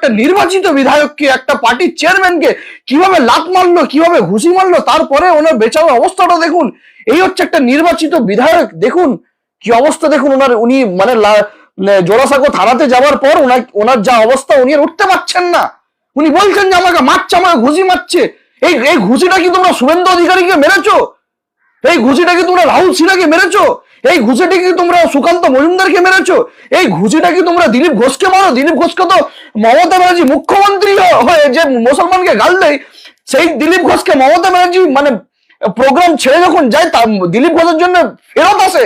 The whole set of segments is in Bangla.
একটা নির্বাচিত বিধায়ককে, একটা পার্টির চেয়ারম্যানকে কীভাবে লাত মারলো, কীভাবে ঘুষি মারলো, তারপরে ওনার বেচার অবস্থাটা দেখুন। এই হচ্ছে একটা নির্বাচিত বিধায়ক, দেখুন কি অবস্থা, দেখুন ওনার, উনি মানে মানে জোড়াসাঁকো থানাতে যাওয়ার পর ওনার ওনার যা অবস্থা, উনি আর উঠতে পারছেন না। উনি বলছেন যে আমাকে মারছে, আমাকে ঘুষি মারছে। এই এই ঘুষিটা কি তোমরা শুভেন্দু অধিকারীকে মেরেছো? এই ঘুষিটা কি তোমরা রাহুল সিনহাকে মেরেছো? এই ঘুষিটা কি তোমরা সুকান্ত মজুমদারকে মেরেছো? এই ঘুষিটা কি তোমরা দিলীপ ঘোষকে মারো? দিলীপ ঘোষকে তো মমতা ব্যানার্জি মুখ্যমন্ত্রী হয়ে যে মুসলমানকে গাল দেয়, সেই দিলীপ ঘোষকে মমতা ব্যানার্জি মানে প্রোগ্রাম ছেড়ে যখন যায় তা দিলীপ ঘোষের জন্য ফেরত আসে।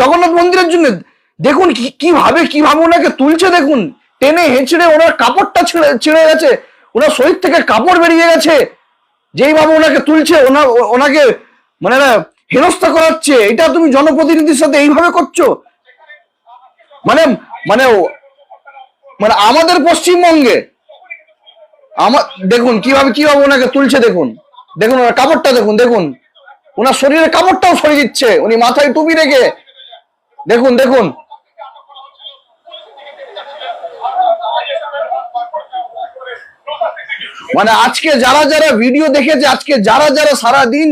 জগন্নাথ মন্দিরের জন্য। দেখুন কি কীভাবে কীভাবে ওনাকে তুলছে দেখুন। টেনে হেঁচড়ে ওনার কাপড়টা ছিঁড়ে ছিঁড়ে গেছে। ওনার শরীর থেকে কাপড় বেরিয়ে গেছে। যেইভাবে ওনাকে তুলছে, ওনা, ওনাকে মানে হেনস্থা করাচ্ছে, এটা তুমি জনপ্রতিনিধির সাথে এইভাবে করছ? মানে মানে মানে আমাদের পশ্চিমবঙ্গে আমার দেখুন, কীভাবে কীভাবে ওনাকে তুলছে দেখুন। দেখুন, ওনার কাপড়টা দেখুন দেখুন। ওনার শরীরের কাপড়টাও সরিয়ে দিচ্ছে, উনি মাথায় টুপি রেখে। দেখুন দেখুন। মানে আজকে যারা যারা ভিডিও দেখেছে, আজকে যারা যারা সারা দিন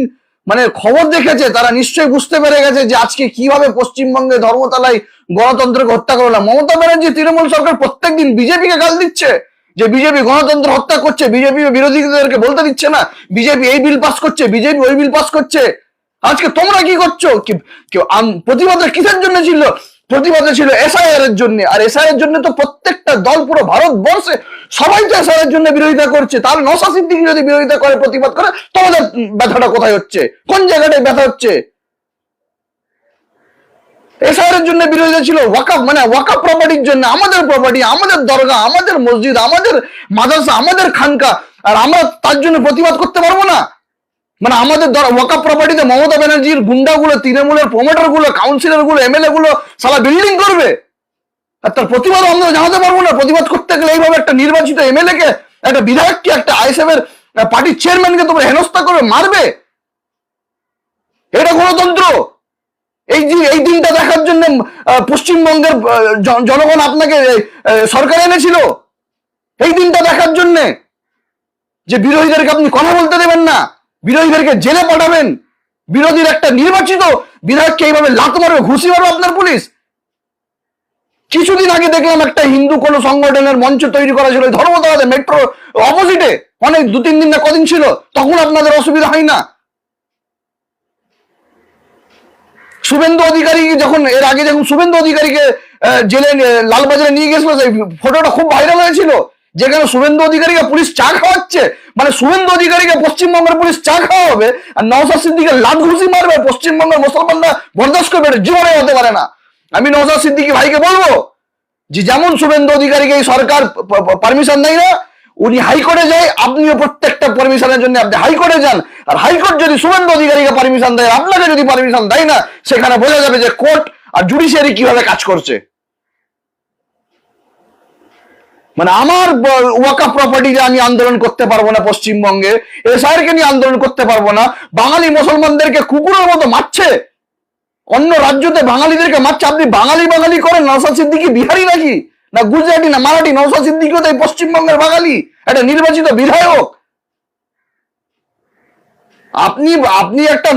মানে খবর দেখেছে, তারা নিশ্চয়ই বুঝতে পেরে গেছে যে আজকে কীভাবে পশ্চিমবঙ্গে ধর্মতলায় গণতন্ত্রকে হত্যা করল মমতা ব্যানার্জি, তৃণমূল সরকার প্রত্যেকদিন বিজেপিকে গাল দিচ্ছে যে বিজেপি গণতন্ত্র হত্যা করছে, বিজেপি বিরোধীদেরকে বলতে দিচ্ছে না, বিজেপি এই বিল পাস করছে, বিজেপি ওই বিল পাস করছে। আজকে তোমরা কি করছ? প্রতিবাদটা কিসের জন্য ছিল? প্রতিবাদে ছিল এসআইআর এর জন্য। আর এসআইআর এর জন্য তো প্রত্যেকটা দল পুরো ভারতবর্ষে, সবাই তো এসআইআর এর জন্য বিরোধিতা করছে। তাহলে নশা সিদ্দিকি যদি বিরোধিতা করে, প্রতিবাদ করে, তোমাদের ব্যথাটা কোথায় হচ্ছে? কোন জায়গাটায় ব্যথা হচ্ছে? এসআইআর এর জন্য বিরোধিতা ছিল ওয়াকাফ মানে ওয়াকাফ প্রপার্টির জন্য। আমাদের প্রপার্টি আমাদের দরগা আমাদের মসজিদ, আমাদের মাদ্রাসা, আমাদের খানকা। আর আমরা তার জন্য প্রতিবাদ করতে পারব না? মানে আমাদের ওয়াকাপ প্রপার্টিতে মমতা ব্যানার্জির গুন্ডাগুলো, তৃণমূলের প্রমোটারগুলো কাউন্সিলরগুলো এমএলএ গুলো সারা বিল্ডিং করবে। আর তার প্রতিবাদ আমরা জানাতে পারব না। প্রতিবাদ করতে গেলে এইভাবে একটা নির্বাচিত এমএলএ কে, একটা বিধায়ককে, একটা আইএসএফ এর পার্টির চেয়ারম্যানকে তোমরা হেনস্থা করবে, মারবে? এটা গণতন্ত্র। এই যে, এই দিনটা দেখার জন্য পশ্চিমবঙ্গের জনগণ আপনাকে সরকার এনেছিল। এই দিনটা দেখার জন্য। যে বিরোধীদেরকে আপনি কথা বলতে দেবেন না। বিরোধীদেরকে জেলে পাঠাবেন। বিরোধীর একটা নির্বাচিত বিধায়ককে এইভাবে লাত মারবে, ঘুষি মারবে আপনার পুলিশ। কিছুদিন আগে দেখলাম একটা হিন্দু কোন সংগঠনের মঞ্চ তৈরি করা ছিল, ধর্মতলাতে, মেট্রো অপোজিটে অনেক দু, তিন দিন না কদিন ছিল, তখন আপনাদের অসুবিধা হয় না। শুভেন্দু অধিকারী যখন, এর আগে যখন শুভেন্দু অধিকারীকে জেলে লালবাজারে নিয়ে গেছিল সেই ফটোটা খুব ভাইরাল হয়েছিল। যেখানে শুভেন্দু অধিকারীকে পুলিশ চা খাওয়াচ্ছে মানে শুভেন্দু অধিকারীকে পশ্চিমবঙ্গের পুলিশ চা খাওয়াবে আর নওসাদ সিদ্দিকে লাত ঘুষি মারবে, পশ্চিমবঙ্গের মুসলমানরা বরদাস্ত করবে জীবনে হতে পারে না। আমি নওসাদ সিদ্দিকি ভাইকে বলব যে যেমন শুভেন্দু অধিকারীকে এই সরকার পারমিশন দেয় না, উনি হাইকোর্টে যায়, আপনিও প্রত্যেকটা পারমিশনের জন্য আপনি হাইকোর্টে যান। আর হাইকোর্ট যদি শুভেন্দু অধিকারীকে পারমিশন দেয়, আপনাকে যদি পারমিশন দেয় না, সেখানে বোঝা যাবে যে কোর্ট আর জুডিশিয়ারি কীভাবে কাজ করছে। মানে আমার ওয়াকা প্রপার্টিতে আমি আন্দোলন করতে পারব না পশ্চিমবঙ্গে এসআইআরকে নিয়ে আন্দোলন করতে পারব না, বাঙালি মুসলমানদেরকে কুকুরের মতো মারছে। অন্য রাজ্যতে বাঙালিদেরকে মারছে, আপনি বাঙালি বাঙালি করেন নওসাদ সিদ্দিকি বিহারি নাকি? না গুজরাটি না মারাঠি নওসাদ সিদ্দিকিও তো এই পশ্চিমবঙ্গের বাঙালি, একটা নির্বাচিত বিধায়ক। আপনি আপনি একটা